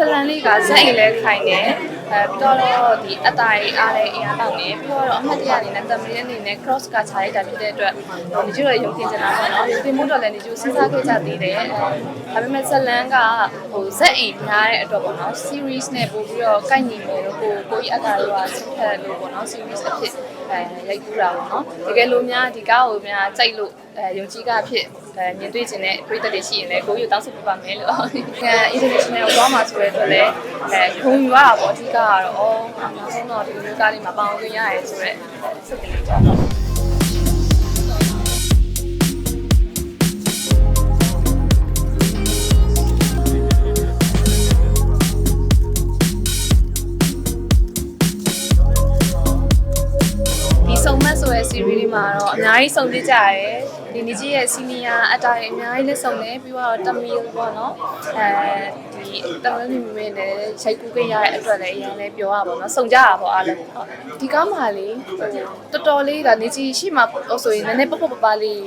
ဇလန်လေးကဇက်အိမ်လဲခိုင်တယ်အဲပြီးတော့တော့ဒီအတိုင်အားလဲအင်အားတောက်နေပြီးတော့အမှတ်တရအနေနဲ့တမီးအနေနဲ့ cross ကခြားလိုက်တာဖြစ်တဲ့အတွက်ဟိုဒီကျတော့ရုံတင်ချင်တာပေါ့နော်ရုံတင်မှုတော့လည်းဒီကျစဉ်းစားခဲ့ကြသေးတယ်အဲဒါပေမဲ့ဇလန်ကဟိုဇက်အိမ်များတဲ့အတွက်ပေါ့နော် series နဲ့ပို့ပြီးတော့ကိုက်ညီမယ်လို့ကိုကိုကြီးအတားရောဆင်းထက်လို့ပေါ့နော် series အဖြစ် အဲရိုက်ကူးတာပေါ့နော်တကယ်လို့များဒီကားကိုများကြိုက်လို့အဲယုံကြည်ကအဖြစ်အဲမြင်တွေ့ခြင်းနဲ့ပြည်သက်တွေရှိရင်လည်းကိုကြီးကိုတောင်းဆိုပြပါမယ်လို့အဲ international ကိုသွားမှာဆိုတဲ့အတွက်လည်းအဲခုံယူရတာပေါ့အဓိကကတော့အော်နောက်ဆုံးတော့ဒီလိုကားလေးမှာပေါအောင်ခွင့်ရရဲဆိုတော့စိတ်ကလေးကြောက်တော့ တ်ဆိုတဲ့ series လေးမှာတော့အများကြီးစုံပြကြရတယ်ဒီနေကြီးရဲ့ senior အတိုင်းအများကြီးလည်းစုံတယ်ပြီးတော့တမီပေါ့နော်အဲဒီ တမီမိမိနဲ့ချိန်ကူးခဲ့ရတဲ့အတွက်လည်းအရင်လည်းပြောရပါတော့စုံကြတာပေါ့အားလုံးဟုတ်ဒီကားမှာလေဟိုတော်တော်လေးဒါနေကြီးရှိမှပေါ့ဆိုရင်နည်းနည်းပပပပလေး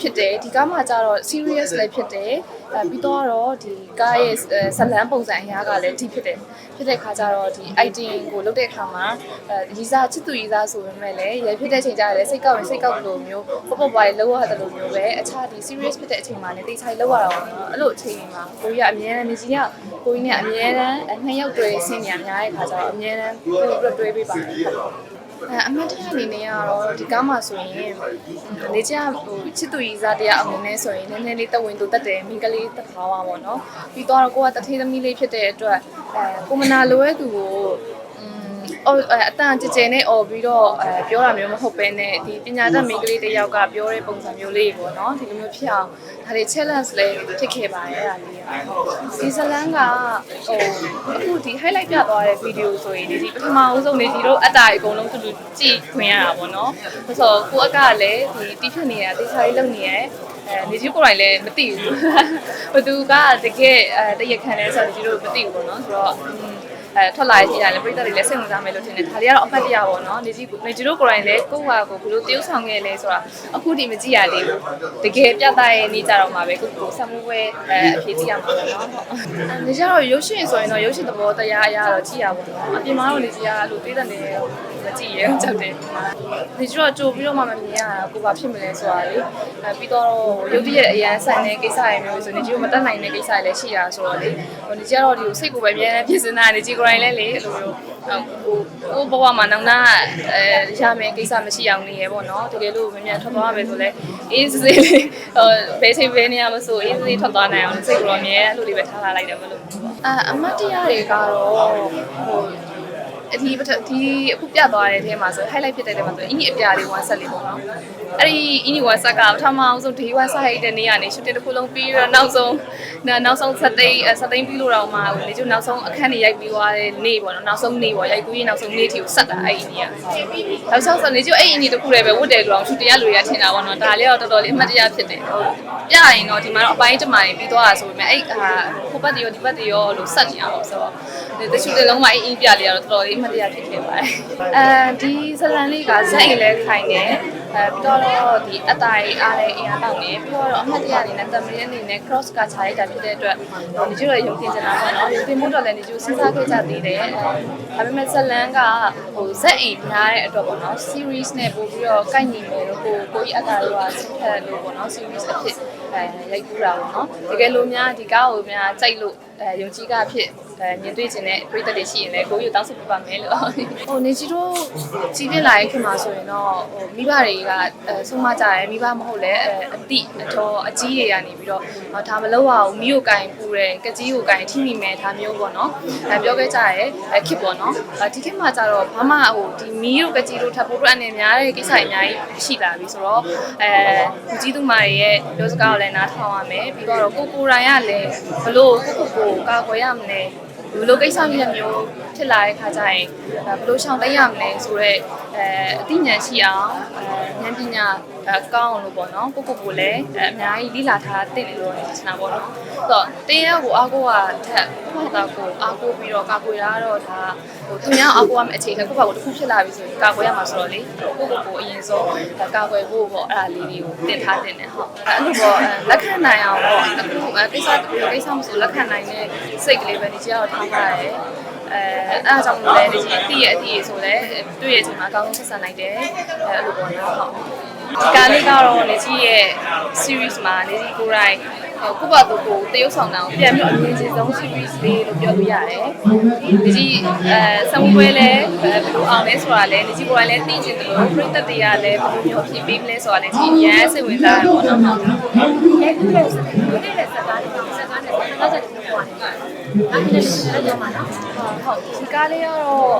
ဖြစ်တယ်ဒီကားမှာကျတော့ serious လည်းဖြစ်တယ်အဲပြီးတော့တော့ဒီကားရဲ့ဇလန်ပုံစံအရာကလည်းဒီဖြစ်တယ်ဖြစ်တဲ့ခါကျတော့ဒီ item ကိုလုပ်တဲ့အခါမှာအဲရီစာချစ်သူရီစာဆိုပေမဲ့လည်းရဖြစ်တဲ့အချိန်ကျတော့လည်းစိတ်ကောက်ရင်စိတ်ကောက်လို့မျိုးပပပွားလေးလောက်ရတယ်လို့မျိုးပဲအခြားဒီ serious ဖြစ်တဲ့အချိန်မှာလည်းတိတ်ချိုင်လောက်ရတာပေါ့နော်အဲ့လိုအချိန်မှာကိုကြီးကအမြဲတမ်းနေကြီးက ကိုကြီးနဲ့အမြဲတမ်းနှစ်ယောက်တွေ့ဆင်းနေရများတဲ့ခါကျတော့အမြဲတမ်းကိုကြီးတွေ့ပေးပါတယ်အဲအမတ်တရအနေနဲ့ကတော့ဒီကားမှာဆိုရင်လေကျဟိုချစ်သူရီစားတရားအနေနဲ့ဆိုရင်နည်းနည်းလေးတဝင်တူတက်တယ်မိန်းကလေးတစ်ခါပါပေါ့နော်ပြီးတော့ကိုကတထေးသမီးလေးဖြစ်တဲ့အတွက်အဲကိုမနာလိုရဲ့သူကို အော်အတန်ကြဲကြဲနဲ့អော်ပြီးတော့အဲပြောတာမျိုးမဟုတ်ပဲနဲ့ဒီပညာတတ်မိန်းကလေးတစ်ယောက်ကပြောတဲ့ပုံစံမျိုးလေးပေါ့နော်ဒီလိုမျိုးဖြစ်အောင်ဒါတွေ challenge လေးဖြစ်ခဲ့ပါတယ်အဲ့ဒါလေးဒီဇလန်ကဟိုအခုဒီ highlight ပြသွားတဲ့ဗီဒီယိုဆိုရင်ဒီပထမအဆုံးနေဒီတို့အတားအကုန်လုံးတူတူကြည့်ခွင့်ရတာပေါ့နော်ဆိုတော့ကိုအကလည်းဒီတီးဖြစ်နေတာတေချာလေးလုပ်နေရဲအဲနေကြီးကိုယ်တိုင်လည်းမသိဘူးဘသူကတကယ်အဲတရက်ခံလဲဆိုတော့ဒီလိုမသိဘူးပေါ့နော်ဆိုတော့ အဲထွက်လာရတဲ့ပြည်သက်တွေလည်းစိတ်ဝင်စားမယ်လို့ထင်တယ်ဒါလေးကတော့အဖတ်တရားပေါ့နော်နေကြီးနေကြီးတို့ကိုယ်တိုင်လည်းကိုယ့်ဟာကိုဘယ်လိုတရုပ်ဆောင်ခဲ့လဲဆိုတာအခုဒီမကြည့်ရသေးဘူးတကယ်ပြသရဲ့နေကြတော့မှာပဲကိုကိုဆမှုပွဲအဲအဖြေကြည့်ရမှာပေါ့နော်နေကြတော့ရုပ်ရှင်ဆိုရင်တော့ရုပ်ရှင်သဘောတရားအရတော့ကြည့်ရပါတော့အပြင်မှာတော့နေကြီးကအဲ့လိုပြည်သက်နေ မကြည့်ရအောင်ကြောက်တယ်ဒီကျတော့ကြိုပြီးတော့မှမမြင်ရတာကိုဘာဖြစ်မလဲဆိုတာလေအဲပြီးတော့ရုပ်တရက်အရန်ဆိုင်တဲ့ကိစ္စရမျိုးဆိုနေကြီးကမတက်နိုင်တဲ့ကိစ္စတွေလည်းရှိတာဆိုတော့လေဟိုနေကြီးကတော့ဒီကိုစိတ်ကိုပဲအများနဲ့ပြင်စင်တာနေကြီးကိုယ်တိုင်လည်းလေအဲ့လိုမျိုးဟိုကိုဘဝမှာနောင်နာအဲရမယ်ကိစ္စမရှိအောင်နေရပေါ့နော်တကယ်လို့မမြန်ထွက်သွားမယ်ဆိုလဲအေးစေးလေးဟိုဘယ်ချိန်ဘယ်နေရာမဆိုအေးစေးထွက်သွားနိုင်အောင်စိတ်ကိုတော့အမြဲအဲ့လိုလေးပဲထားလာလိုက်တယ်မလို့အာအမတ်တရားတွေကတော့ဟို အဒီပထဒီအခုပြသွားတဲ့အထဲမှာဆို highlight ဖြစ်တဲ့ထဲမှာဆိုအင်းကြီးအပြာလေး1ဆက်လေးပေါ့နော်အဲ့ဒီအင်းကြီး1ဆက်ကပထမအောင်ဆုံး day 1ဆက်ဟိုက်တဲ့နေ့ကနေ shooting တစ်ခုလုံးပြီးတော့နောက်ဆုံးနောက်ဆုံးဆက်သိမ်းဆက်သိမ်းပြီးလို့တော့မှလေကျနောက်ဆုံးအခန်းတွေရိုက်ပြီးသွားတဲ့နေ့ပေါ့နော်နောက်ဆုံးနေ့ပေါ့ရိုက်ကူးရင်နောက်ဆုံးနေ့ထိကိုဆက်တာအဲ့ဒီနေ့ကနောက်ဆုံးဆိုလေကျအဲ့ဒီနေ့တစ်ခုလည်းပဲဝတ်တယ်လို့အောင် shooting ရလူတွေကထင်တာပေါ့နော်ဒါလေးတော့တော်တော်လေးအမှတ်တရဖြစ်တယ်ဟုတ်ပြရင်တော့ဒီမှာတော့အပိုင်းတမိုင်ပြီးသွားတာဆိုပေမဲ့အဲ့ဟာဟိုဘက်တရောဒီဘက်တရောလို့ဆက်နေရအောင်ဆိုတော့ဒီ shooting လုံးဝအင်းပြလေးကတော့တော်တော်လေးအမှတ်တရဖြစ်ခဲ့ပါတယ်အဲဒီဇလန်လေးကဇက်အိမ်လဲခိုင်တယ်အဲပြီးတော့ဒီအတိုင်အားလည်းအင်အားတောက်နေပြီးတော့အမှတ်တရအနေနဲ့တမီးအနေနဲ့ cross ကခြားလိုက်တာဖြစ်တဲ့အတွက်ဒီကျတော့ရုံတင်ချင်တာပေါ့နော်ရုံတင်မှုတော့လည်းဒီကျစဉ်းစားခဲ့ကြသေးတယ်ဒါပေမဲ့ဇလန်ကဟိုဇက်အိမ်များတဲ့အတွက်ပေါ့နော် series နဲ့ပို့ပြီးတော့ကိုက်ညီမယ်လို့ကိုကိုကြီးအတားရောဆင်းထက်လို့ပေါ့နော် series အဖြစ်အဲရိုက်ကူးတာပေါ့နော်တကယ်လို့များဒီကားကိုများကြိုက်လို့ အဲယုံကြည်ကအဖြစ်အဲမြင်တွေ့ခြင်းနဲ့ပြည်သက်တွေရှိရင်လည်းကိုကြီးကိုတောင်းဆိုပြပါမယ်လို့ဟိုနေကြီးတို့ကြီးပြလာရဲ့ခင်မှာဆိုရင်တော့ဟိုမိဘတွေကအဲဆုံးမကြရဲမိဘမဟုတ်လဲအဲအတိအတော်အကြီးတွေကနေပြီးတော့ဒါမလုပ်ရအောင်မိကိုကင်ပူတယ်ကကြီးကိုကင်ထိမိမယ်ဒါမျိုးပေါ့နော်အဲပြောခဲ့ကြရဲအဲခစ်ပေါ့နော်ဒီခေတ်မှာကျတော့ဘာမှဟိုဒီမီးတို့ကကြီးတို့ထပ်ဖို့အတွက်အနေများတဲ့ကိစ္စတွေအများကြီးရှိလာပြီဆိုတော့အဲလူကြီးသူမတွေရဲ့ပြောစကားကိုလည်းနားထောင်ရမယ်ပြီးတော့ကိုကိုရိုင်းကလည်းဘလို့ကိုကိုကိုကာကွယ်ရမလဲဘလို့ကိစ္စမျိုးမျိုးဖြစ်လာတဲ့ခါကျရင်ဘလို့ရှောင်သိရမလဲဆိုတော့အဲအသိဉာဏ်ရှိအောင်အဲဉာဏ်ပညာ အဲကောင်းအောင်လို့ပေါ့နော်ကိုကိုကိုလည်းအဲအများကြီးလိလာထားတင်တယ်လို့ထင်တာပေါ့နော်ဆိုတော့တင်းရောက်ကိုအားကိုကထက်ကိုယ့်ဘာသာကိုအားကိုပြီးတော့ကာကွယ်ရတော့ဒါဟိုသူများအားကိုရမယ့်အခြေခံကိုယ့်ဘာကိုတစ်ခုဖြစ်လာပြီဆိုရင်ကာကွယ်ရမှာဆိုတော့လေကိုကိုကိုအရင်ဆုံးကာကွယ်ဖို့ပေါ့အဲ့ဒါလေးတွေကိုတင်ထားတင်တယ်ဟုတ်အဲ့လိုပေါ့လက်ခံနိုင်အောင်ပေါ့အခုကိစ္စကိစ္စမဆိုလက်ခံနိုင်တဲ့စိတ်ကလေးပဲဒီကြောက်ထားပါတယ်အဲအဲ့ဒါကြောင့်မို့လဲဒီအတိရဲ့အတိဆိုလဲတွေ့ရတဲ့အချိန်မှာအကောင်းဆုံးဆက်ဆံနိုင်တယ်အဲအဲ့လိုပေါ့နော်ဟုတ်ဒီ ကားလေးကတော့လေကြီးရဲ့ series မှာလေကြီးကိုရိုင်းဟိုကိုပါတူကိုတရုပ်ဆောင်တာကိုပြန်ပြီးအမြင်ချင်းဆုံး series လေးလို့ပြောလို့ရတယ်ဒီကြီးအဲဆောင်းပွဲလဲဘယ်လိုအောင်လဲဆိုတာလဲဒီကြီးကိုယ်တိုင်လဲသိချင်တယ်လို့ပရိသတ်တွေကလည်းဘယ်လိုမျိုးဖြစ်ပေးမလဲဆိုတာလဲဒီအရင်စိတ်ဝင်စားတာပေါ့နော်ဟုတ်ရဲ့ခုလည်းစကားလေးလည်းစကားလေးစကားနဲ့စကားစက်တွေပြောရတယ်။အဲ့ဒီလည်းလည်းပြောမှာနော်ဟုတ်ဒီကားလေးကတော့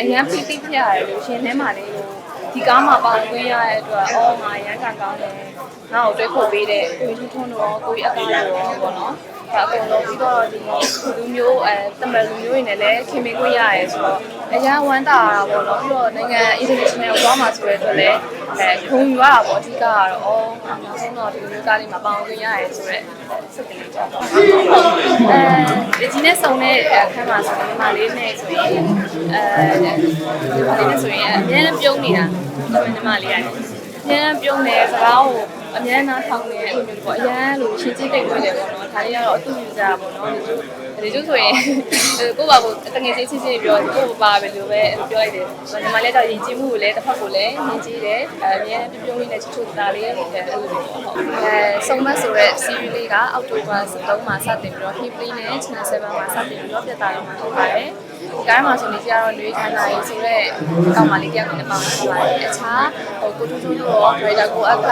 အရန်ဖိဖိဖြစ်ရတယ်လို့ရှင်ထဲမှာလေးလို့ ဒီကားမှာပါဝင်ရတဲ့အတွက်အော်ငါရန်ကကောင်းတယ်ငါ့ကိုတွဲခုတ်ပေးတဲ့ကိုကြီးထွန်းတော့ကိုကြီးအကားတော့ပေါ့နော်ဒါအကုန်လုံးပြီးတော့ဒီလူမျိုးအဲတမန်လူမျိုးတွေနဲ့လည်းခင်မင်ခွင့်ရရဲဆိုတော့အရန်ဝမ်းတာတာပေါ့နော်ပြီးတော့နိုင်ငံ international ကိုသွားမှာဆိုတဲ့အတွက်လည်း အဲခုံယူရတာပေါ့အဓိကကတော့အော်နောက်ဆုံးတော့ဒီမျိုးကားလေးမှာပါဝင်ခွင့်ရရဲဆိုတော့စိတ်ကလေးကြောက်တော့အဲဒီနဲ့စုံတဲ့အခန်းမှာဆိုရင်ဒီမှာလေးနဲ့ဆိုရင်အဲဒီမှာလေးနဲ့ဆိုရင်အများနဲ့ပြုံးနေတာဒီမှာလေးရတယ်အများပြုံးတယ်စကားကိုအများနားထောင်နေအဲ့လိုမျိုးပေါ့အရန်လို့ရှင်းချင်းတိတ်ခွင့်တယ်ပေါ့နော်ဒါလေးကတော့အတူယူကြတာပေါ့နော် ဒီလိုဒီလိုဆိုရင်ကိုယ့်ဘာကိုတငယ်ချင်းချင်းချင်းပြောကိုယ့်ဘာပဲလို့ပဲပြောလိုက်တယ်ဒီမှာလည်းတော့ယဉ်ကျေးမှုကိုလည်းတစ်ဖက်ကိုလည်းယဉ်ကျေးတယ်အများပြုံးပြုံးလေးနဲ့ချစ်ချူတာလေးအဲ့လိုပေါ့အဲစုံမဆိုတဲ့ series လေးကအောက်တိုဘာ13မှာစတင်ပြီးတော့ Hipley နဲ့ Channel 7မှာစတင်ပြီးတော့ပြသတော့မှာဖြစ်ပါတယ်ဒီကားမှာဆိုနေကြတော့လွေးခန္ဓာရေးဆိုတဲ့ကောင်မလေးတယောက်နဲ့ပေါင်းထားပါတယ်အခြားဟိုကိုတူတူတို့ရော writer ကိုအခ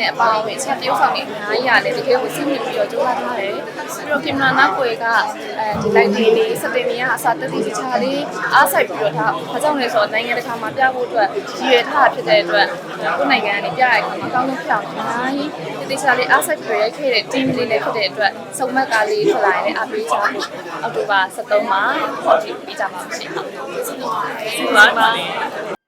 နဲ့အပေါင်းဝင်အခြားတယောက်ဆောင်နေအများကြီးရတယ်တကယ်ကိုစိတ်ဝင်ပြီးတော့ကြိုးစားထားတယ်ပြီးတော့ကင်မရာနောက်ွယ်ကအဲဒီ light လေးလေးစတင်နေရအစားတက်တိချာလေးအားဆိုင်ပြီးတော့ဒါဘာကြောင့်လဲဆိုတော့နိုင်ငံတကာမှာပြဖို့အတွက်ရည်ရွယ်ထားဖြစ်တဲ့အတွက်ကိုယ်နိုင်ငံကနေပြရတဲ့အခါမှာအကောင်းဆုံးဖြစ်အောင်အများကြီးတိကျလေးအားဆိုင်ပြီးရိုက်ခဲ့တဲ့ team လေးလည်းဖြစ်တဲ့အတွက်စုံမက်ကားလေးထွက်လာရင်လည်းအားပေးချဖို့အောက်တိုဘာ23မှာပေါ်တီပေးကြပါမယ်ရှင်ဟုတ်ပါပါ